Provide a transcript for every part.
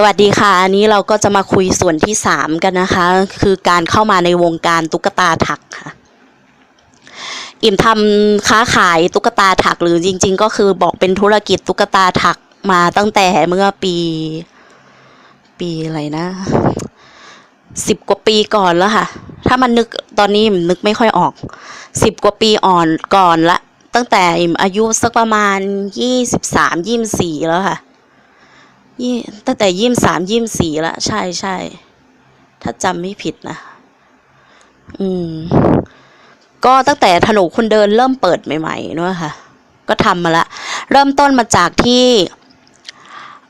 สวัสดีค่ะ อันนี้เราก็จะมาคุยส่วนที่สามกันนะคะ คือการเข้ามาในวงการตุ๊กตาถักค่ะ อิ่มทำค้าขายตุ๊กตาถักหรือจริง ๆ ก็คือบอกเป็นธุรกิจตุ๊กตาถักมาตั้งแต่เมื่อปี ปีอะไรนะสิบกว่าปีก่อนแล้วค่ะ ถ้ามันนึกตอนนี้อิมนึกไม่ค่อยออกสิบกว่าปีอ่อนก่อนละ ตั้งแต่อิ่มอายุสักประมาณยี่สิบสามยี่สี่แล้วค่ะ ยี่ตั้งแต่ยี่สามยี่สี่ละ ใช่ใช่ ถ้าจำไม่ผิดนะ อืม ก็ตั้งแต่ถนนคนเดินเริ่มเปิดใหม่ๆเนอะค่ะ ก็ทำมาละ เริ่มต้นมาจากที่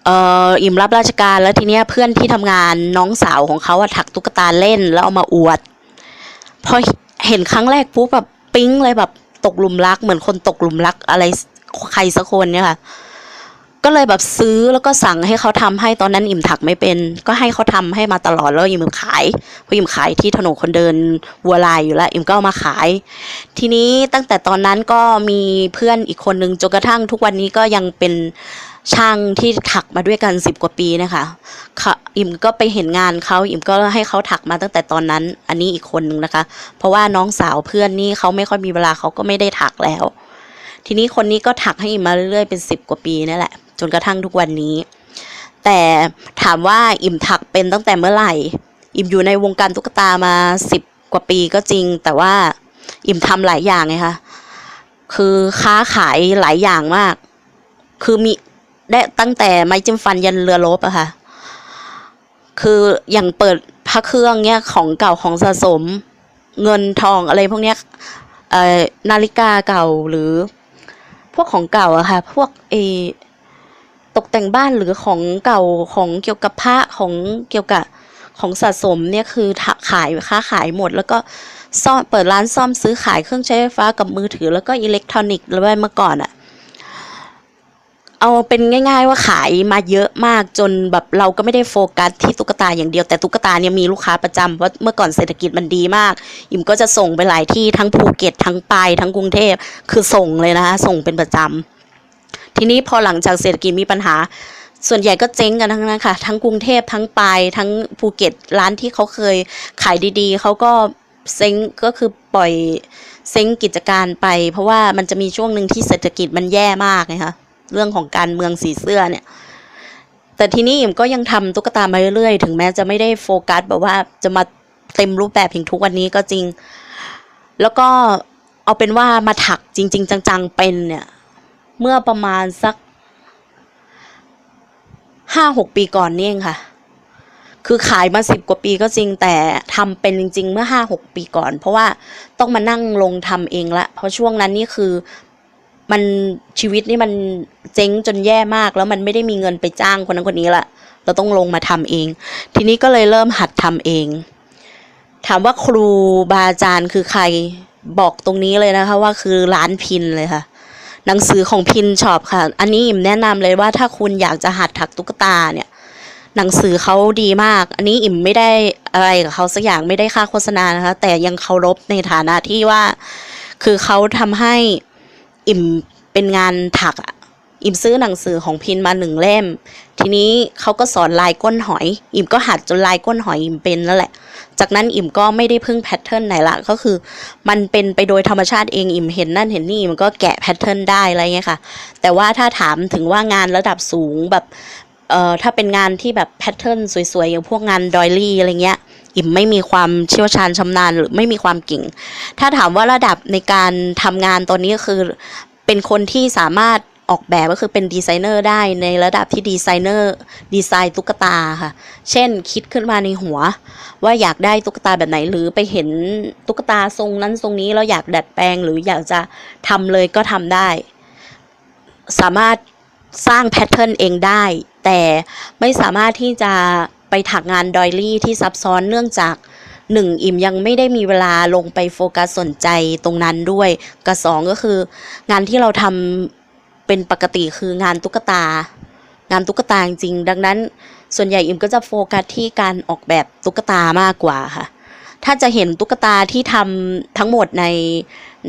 เอ่ออิ่มรับราชการแล้วทีเนี้ยเพื่อนที่ทำงานน้องสาวของเขาอะถักตุ๊กตาเล่นแล้วเอามาอวด พอเห็นครั้งแรกปุ๊บแบบปิ๊งเลยแบบตกหลุมรักเหมือนคนตกหลุมรักอะไรใครสักคนเนี่ยค่ะ ก็เลยแบบซื้อแล้วก็สั่งให้เขาทำให้ตอนนั้นอิ่มถักไม่เป็น ก็ให้เขาทำให้มาตลอดแล้วอิ่มขายพราะอิ่มขายที่ถนนคนเดินวัวลายอยู่แล้วอิ่มก็เอามาขาย ทีนี้ตั้งแต่ตอนนั้นก็มีเพื่อนอีกคนนึงจนกระทั่งทุกวันนี้ก็ยังเป็นช่างที่ถักมาด้วยกันสิบกว่าปีนะคะค่ะอิ่มก็ไปเห็นงานเขาอิ่มก็ให้เขาถักมาตั้งแต่ตอนนั้น อันนี้อีกคนนึงนะคะ เพราะว่าน้องสาวเพื่อนนี่เขาไม่ค่อยมีเวลาเขาก็ไม่ได้ถักแล้ว ทีนี้คนนี้ก็ถักให้อิ่มมาเรื่อยๆเป็นสิบกว่าปีนี่แหละ จนกระทั่งทุกวันนี้ แต่ถามว่าอิ่มถักเป็นตั้งแต่เมื่อไหร่ อิ่มอยู่ในวงการตุ๊กตามาสิบกว่าปีก็จริง แต่ว่าอิ่มทำหลายอย่างไงคะคือค้าขายหลายอย่างมาก คือมีได้ตั้งแต่ไม้จิ้มฟันยันเรือรบอะค่ะ คืออย่างเปิดพระเครื่องเนี้ยของเก่าของสะสม เงินทองอะไรพวกเนี้ยนาฬิกาเก่าหรือ พวกของเก่าอะค่ะ พวกเอ ตกแต่งบ้านหรือของเก่าของเกี่ยวกับพระของเกี่ยวกับของสะสมเนี่ยคือขายค้าขายหมด แล้วก็ซ่อมเปิดร้านซ่อมซื้อขายเครื่องใช้ไฟฟ้ากับมือถือ แล้วก็อิเล็กทรอนิกส์แล้วเมื่อก่อนอะเอาเป็นง่าย ๆ ว่าขายมาเยอะมากจนแบบเราก็ไม่ได้โฟกัสที่ตุ๊กตาอย่างเดียวแต่ตุ๊กตาเนี่ยมีลูกค้าประจำเพราะเมื่อก่อนเศรษฐกิจมันดีมากอิมก็จะส่งไปหลายที่ทั้งภูเก็ตทั้งปายทั้งกรุงเทพคือส่งเลยนะคะส่งเป็นประจำ ทีนี้พอหลังจากเศรษฐกิจมีปัญหา ส่วนใหญ่ก็เจ๊งกันทั้งนั้นค่ะ ทั้งกรุงเทพทั้งปายทั้งภูเก็ตร้านที่เขาเคยขายดีๆเขาก็เซ้งก็คือปล่อยเซ้งกิจการไป เพราะว่ามันจะมีช่วงหนึ่งที่เศรษฐกิจมันแย่มากนะคะเรื่องของการเมืองสีเสื้อเนี่ย แต่ทีนี้อิมก็ยังทำตุ๊กตามาเรื่อยๆ ถึงแม้จะไม่ได้โฟกัสแบบว่าจะมาเต็มรูปแบบถึงทุกวันนี้ก็จริง แล้วก็เอาเป็นว่ามาถักจริง ๆ จังๆเป็นเนี่ย เมื่อประมาณสักห้าหกปีก่อนนี่เองค่ะ คือขายมาสิบกว่าปีก็จริงแต่ทำเป็นจริง ๆ เมื่อห้าหกปีก่อน เพราะว่าต้องมานั่งลงทำเองละ เพราะช่วงนั้นนี่คือมันชีวิตนี่มันเจ๊งจนแย่มากแล้วมันไม่ได้มีเงินไปจ้างคนนั้นคนนี้ละเราต้องลงมาทำเอง ทีนี้ก็เลยเริ่มหัดทำเอง ถามว่าครูบาอาจารย์คือใครบอกตรงนี้เลยนะคะ ว่าคือร้านพินเลยค่ะ หนังสือของพินช็อปค่ะ อันนี้อิมแนะนำเลยว่าถ้าคุณอยากจะหัดถักตุ๊กตาเนี่ย หนังสือเขาดีมาก อันนี้อิ่มไม่ได้อะไรกับเขาสักอย่างไม่ได้ค่าโฆษณานะคะ แต่ยังเคารพในฐานะที่ว่า คือเขาทำให้อิ่มเป็นงานถักอะอิ่มซื้อหนังสือของพินมาหนึ่งเล่ม ทีนี้เขาก็สอนลายก้นหอย อิ่มก็หัดจนลายก้นหอยอิ่มเป็นแล้วแหละ จากนั้นอิ่มก็ไม่ได้พึ่งแพทเทิร์นไหนละก็คือ มันเป็นไปโดยธรรมชาติเองอิ่มเห็นนั่นเห็นนี่มันก็แกะแพทเทิร์นได้อะไรเงี้ยค่ะ แต่ว่าถ้าถามถึงว่างานระดับสูงแบบเอ่อถ้าเป็นงานที่แบบแพทเทิร์นสวยๆ อย่างพวกงานดอยลี่อะไรเงี้ย อิ่มไม่มีความเชี่ยวชาญชำนาญหรือไม่มีความเก่ง ถ้าถามว่าระดับในการทำงานตอนนี้ก็คือเป็นคนที่สามารถ ออกแบบก็คือเป็นดีไซเนอร์ได้ในระดับที่ดีไซเนอร์ดีไซน์ตุ๊กตาค่ะ เช่นคิดขึ้นมาในหัว ว่าอยากได้ตุ๊กตาแบบไหนหรือไปเห็นตุ๊กตาทรงนั้นทรงนี้แล้วอยากดัดแปลงหรืออยากจะทำเลยก็ทำได้ สามารถสร้างแพทเทิร์นเองได้ แต่ไม่สามารถที่จะไปถักงานดอยลี่ที่ซับซ้อนเนื่องจากหนึ่งอิมยังไม่ได้มีเวลาลงไปโฟกัสสนใจตรงนั้นด้วยกับสองก็คือ งานที่เราทำ เป็นปกติคืองานตุ๊กตา งานตุ๊กตาจริงดังนั้น ส่วนใหญ่อิมก็จะโฟกัสที่การออกแบบตุ๊กตามากกว่าค่ะ ถ้าจะเห็นตุ๊กตาที่ทำทั้งหมดใน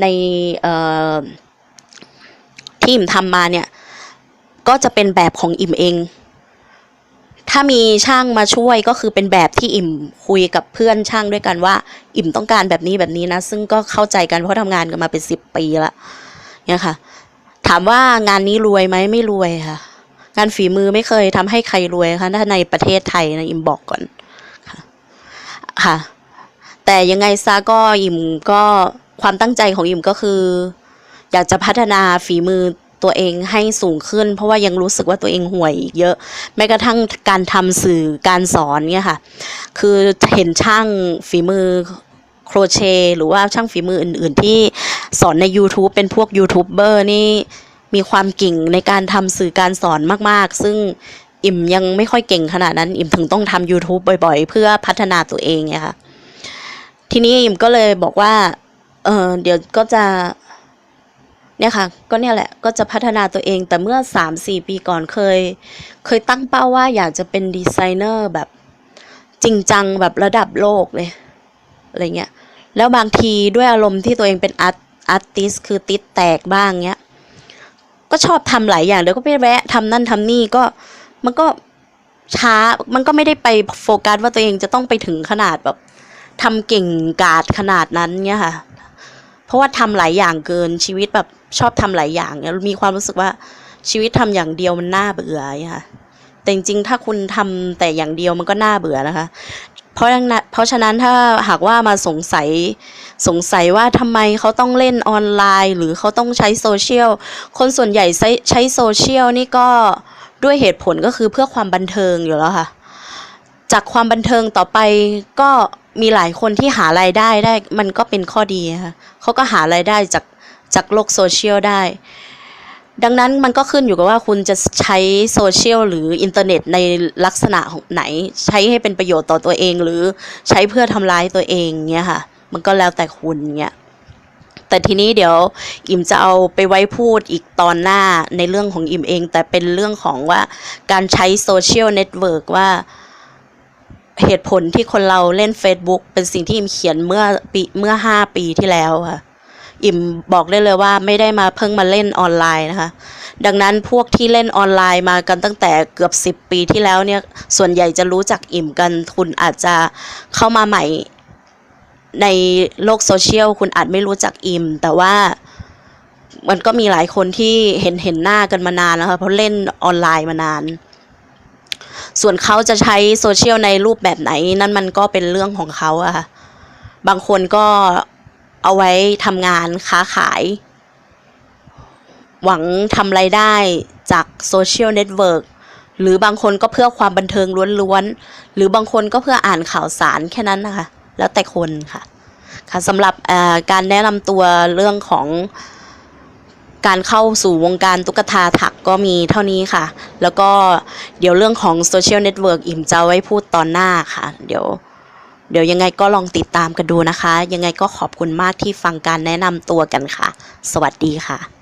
ในที่อิมทำมาเนี่ย ก็จะเป็นแบบของอิมเอง ถ้ามีช่างมาช่วยก็คือเป็นแบบที่อิ่มคุยกับเพื่อนช่างด้วยกันว่า อิ่มต้องการแบบนี้แบบนี้นะ ซึ่งก็เข้าใจกันเพราะทำงานกันมาเป็นสิบปีละเนี่ยค่ะ ถามว่างานนี้รวยไหมไม่รวยค่ะ งานฝีมือไม่เคยทำให้ใครรวยค่ะถ้าในประเทศไทยนะอิมบอกก่อนค่ะค่ะ แต่ยังไงซะก็อิมก็ความตั้งใจของอิมก็คือ อยากจะพัฒนาฝีมือตัวเองให้สูงขึ้น เพราะว่ายังรู้สึกว่าตัวเองห่วยอีกเยอะ แม้กระทั่งการทำสื่อการสอนเนี่ยค่ะ คือเห็นช่างฝีมือโครเชต์หรือว่าช่างฝีมืออื่น ๆ ที่ สอนใน YouTube เป็นพวกยูทูบเบอร์นี่มีความเก่งในการทำสื่อการสอนมาก ๆ ซึ่งอิ่มยังไม่ค่อยเก่งขนาดนั้น อิ่มถึงต้องทำ YouTube บ่อย ๆ เพื่อพัฒนาตัวเองเนี่ยค่ะทีนี้อิ่มก็เลยบอกว่า เออเดี๋ยวก็จะ เนี่ยค่ะ ก็เนี่ยแหละ ก็จะพัฒนาตัวเอง แต่เมื่อสามสี่ปีก่อนเคย เคยตั้งเป้าว่าอยากจะเป็นดีไซเนอร์แบบจริงจังแบบระดับโลกเลย อะไรเงี้ย แล้วบางทีด้วยอารมณ์ที่ตัวเองเป็นอาร์ต อาร์ติสคือติดแตกบ้างเงี้ย ก็ชอบทำหลายอย่างเดี๋ยวก็ไปแวะทำนั่นทำนี่ก็มันก็ช้ามันก็ไม่ได้ไปโฟกัสว่าตัวเองจะต้องไปถึงขนาดแบบทำเก่งกาจขนาดนั้นเงี้ยค่ะ เพราะว่าทำหลายอย่างเกินชีวิตแบบชอบทำหลายอย่างเนี่ยมีความรู้สึกว่าชีวิตทำอย่างเดียวมันน่าเบื่อค่ะแต่จริงๆถ้าคุณทำแต่อย่างเดียวมันก็น่าเบื่อนะคะ เพราะดังนั้นเพราะฉะนั้นถ้าหากว่ามาสงสัยสงสัยว่าทำไมเขาต้องเล่นออนไลน์ หรือเขาต้องใช้โซเชียลคนส่วนใหญ่ใช้ใช้โซเชียลนี่ก็ด้วยเหตุผลก็คือเพื่อความบันเทิงอยู่แล้วค่ะ จากความบันเทิงต่อไปก็มีหลายคนที่หารายได้ได้มันก็เป็นข้อดีค่ะเขาก็หารายได้จากจากโลกโซเชียลได้ ดังนั้นมันก็ขึ้นอยู่กับว่าคุณจะใช้โซเชียลหรืออินเทอร์เน็ตในลักษณะของไหน ใช้ให้เป็นประโยชน์ต่อตัวเอง หรือใช้เพื่อทำร้ายตัวเองเงี้ยค่ะ มันก็แล้วแต่คุณเงี้ยแต่ทีนี้เดี๋ยวอิมจะเอาไปไว้พูดอีกตอนหน้าในเรื่องของอิมเอง แต่เป็นเรื่องของว่าการใช้โซเชียลเน็ตเวิร์กว่าเหตุผลที่คนเราเล่น Facebook เป็นสิ่งที่อิมเขียนเมื่อปีเมื่อห้าปีที่แล้วค่ะ อิมบอกได้เลยว่าไม่ได้มาเพิ่งมาเล่นออนไลน์นะคะ ดังนั้นพวกที่เล่นออนไลน์มากันตั้งแต่เกือบสิบปีที่แล้วเนี่ยส่วนใหญ่จะรู้จักอิมกันคุณอาจจะเข้ามาใหม่ในโลกโซเชียลคุณอาจไม่รู้จักอิมแต่ว่ามันก็มีหลายคนที่เห็นเห็นหน้ากันมานานแล้วค่ะเพราะเล่นออนไลน์มานาน ส่วนเขาจะใช้โซเชียลในรูปแบบไหน นั่นมันก็เป็นเรื่องของเขาอะค่ะบางคนก็ เอาไว้ทำงานค้าขาย หวังทำไรายได้จากโซเชียลเน็ตเวิร์กหรือบางคนก็เพื่อความบันเทิงล้วนๆ หรือบางคนก็เพื่ออ่านข่าวสารแค่นั้นนะคะ แล้วแต่คนค่ะ ค่ะสำหรับการแนะนำตัวเรื่องของการเข้าสู่วงการตุ๊กตาถักก็มีเท่านี้ค่ะ แล้วก็เดี๋ยวเรื่องของโซเชียลเน็ตเวิร์กอิ่มจะไว้พูดตอนหน้าค่ะ เดี๋ยว เดี๋ยวยังไงก็ลองติดตามกันดูนะคะ ยังไงก็ขอบคุณมากที่ฟังการแนะนำตัวกันค่ะ สวัสดีค่ะ